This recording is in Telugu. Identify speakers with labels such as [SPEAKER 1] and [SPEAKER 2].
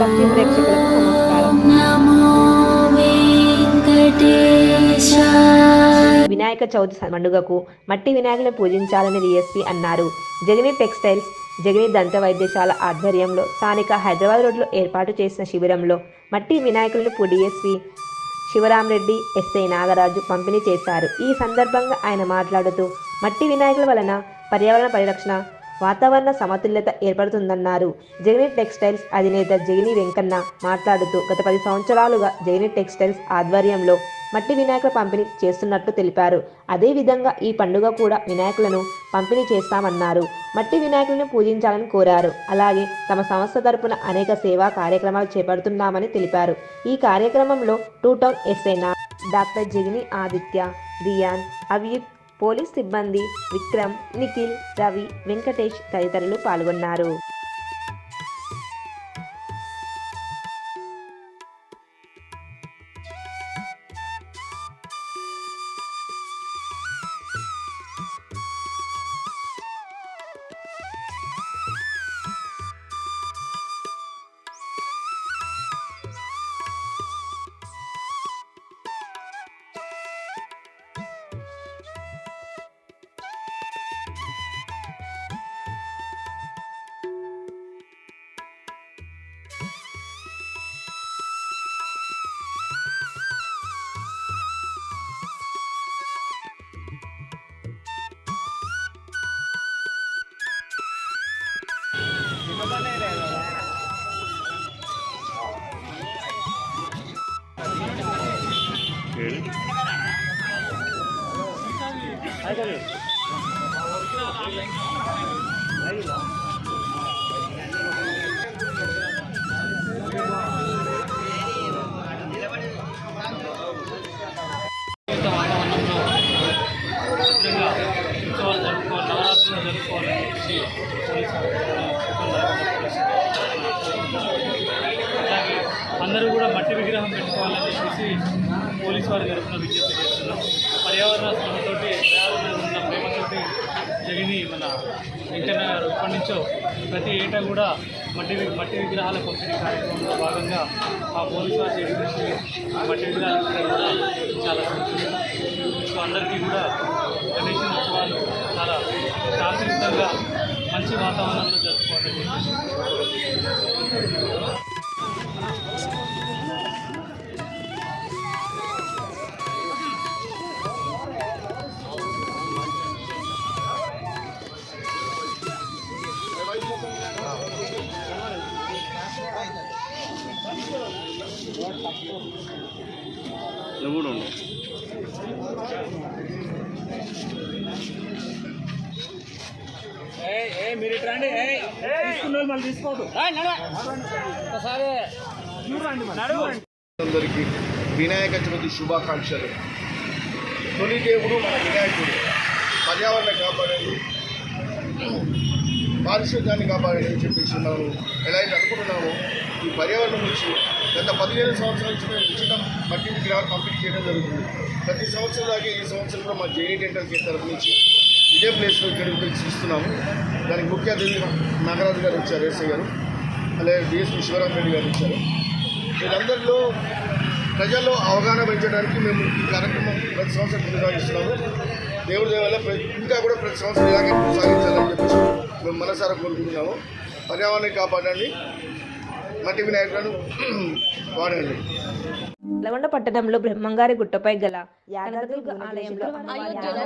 [SPEAKER 1] భక్తి ప్రేక్షకులకు నమస్కారం. వినాయక చవితి పండుగకు మట్టి వినాయకుని పూజించాలని డిఎస్పి అన్నారు. జగని టెక్స్టైల్స్ జగని దంత వైద్యశాల ఆధ్వర్యంలో స్థానిక హైదరాబాద్ రోడ్లో ఏర్పాటు చేసిన శిబిరంలో మట్టి వినాయకులను డిఎస్పి శివరామరెడ్డి ఎస్ఐ నాగరాజు పంపిణీ చేశారు. ఈ సందర్భంగా ఆయన మాట్లాడుతూ మట్టి వినాయకుల వలన పర్యావరణ పరిరక్షణ వాతావరణ సమతుల్యత ఏర్పడుతుందన్నారు. జగని టెక్స్టైల్స్ అధినేత జగిని వెంకన్న మాట్లాడుతూ గత పది సంవత్సరాలుగా జగని టెక్స్టైల్స్ ఆధ్వర్యంలో మట్టి వినాయకుల పంపిణీ చేస్తున్నట్లు తెలిపారు. అదేవిధంగా ఈ పండుగ కూడా వినాయకులను పంపిణీ చేస్తామన్నారు. మట్టి వినాయకులను పూజించాలని కోరారు. అలాగే తమ సంస్థ తరపున అనేక సేవా కార్యక్రమాలు చేపడుతున్నామని తెలిపారు. ఈ కార్యక్రమంలో టూ టౌన్ ఎస్ఐనా డాక్టర్ జగిని ఆదిత్య దియాన్ అవియుత్ పోలీస్ సిబ్బంది విక్రమ్ నిఖిల్ రవి వెంకటేష్ తదితరులు పాల్గొన్నారు.
[SPEAKER 2] అందరూ కూడా మట్టి విగ్రహం పెట్టుకోవాలని చెప్పేసి పోలీసు వారి తరఫున విజ్ఞప్తి చేస్తున్నాం. పర్యావరణ శ్రమతోటి పర్యావరణం ఉన్న ప్రేమతోటి జగిని మన వెంకన్న గారు ఇప్పటి నుంచో ప్రతి ఏటా కూడా మట్టి మట్టి విగ్రహాల పంపిణీ కార్యక్రమంలో భాగంగా ఆ పోలీసు వారు ఆ మట్టి విగ్రహాలు కూడా చాలా సో అందరికీ కూడా గణేష్ ఉత్సవాలు చాలా శాంతియుతంగా మంచి వాతావరణంలో జరుపుకోవాలని చెప్పేసి
[SPEAKER 3] అందరికీ వినాయక చవితి శుభాకాంక్షలు. తొలి దేవుడు మన వినాయకుడు. పర్యావరణ కాపాడండి. పారిశుద్ధ్యాన్ని కాపాడండి అని చెప్పేసి మనం ఎలా అయితే అనుకుంటున్నామో ఈ పర్యావరణం నుంచి గత పదిహేను సంవత్సరాల నుంచి మేము ఉచితం మట్టి విగ్రహాలు పంపిణీ చేయడం జరుగుతుంది. ప్రతి సంవత్సరం లాగే ఈ సంవత్సరం కూడా మా జేఈ డెంటల్ కేర్ తరఫు నుంచి ఇదే ప్లేస్లో ఇక్కడికి ఇస్తున్నాము దానికి ముఖ్య అతిథి నాగరాజు గారు వచ్చారు ఎస్ఐ గారు. అలాగే డిఎస్పీ శివరామ్ రెడ్డి గారు వచ్చారు. వీళ్ళందరిలో ప్రజల్లో అవగాహన పెంచడానికి మేము ఈ కార్యక్రమం ప్రతి సంవత్సరం కొనసాగిస్తున్నాము. దేవుడి దేవల్ల ఇంకా కూడా ప్రతి సంవత్సరం ఇలాగే కొనసాగించాలని చెప్పేసి మేము మనసారా కోరుకుంటున్నాము. పర్యావరణాన్ని కాపాడండి. మట్టి వినాయకులను వాడండి
[SPEAKER 1] నల్గొండ పట్టణంలో బ్రహ్మంగారి గుట్టపై గల ఆలయంలో
[SPEAKER 4] అయోధ్యలో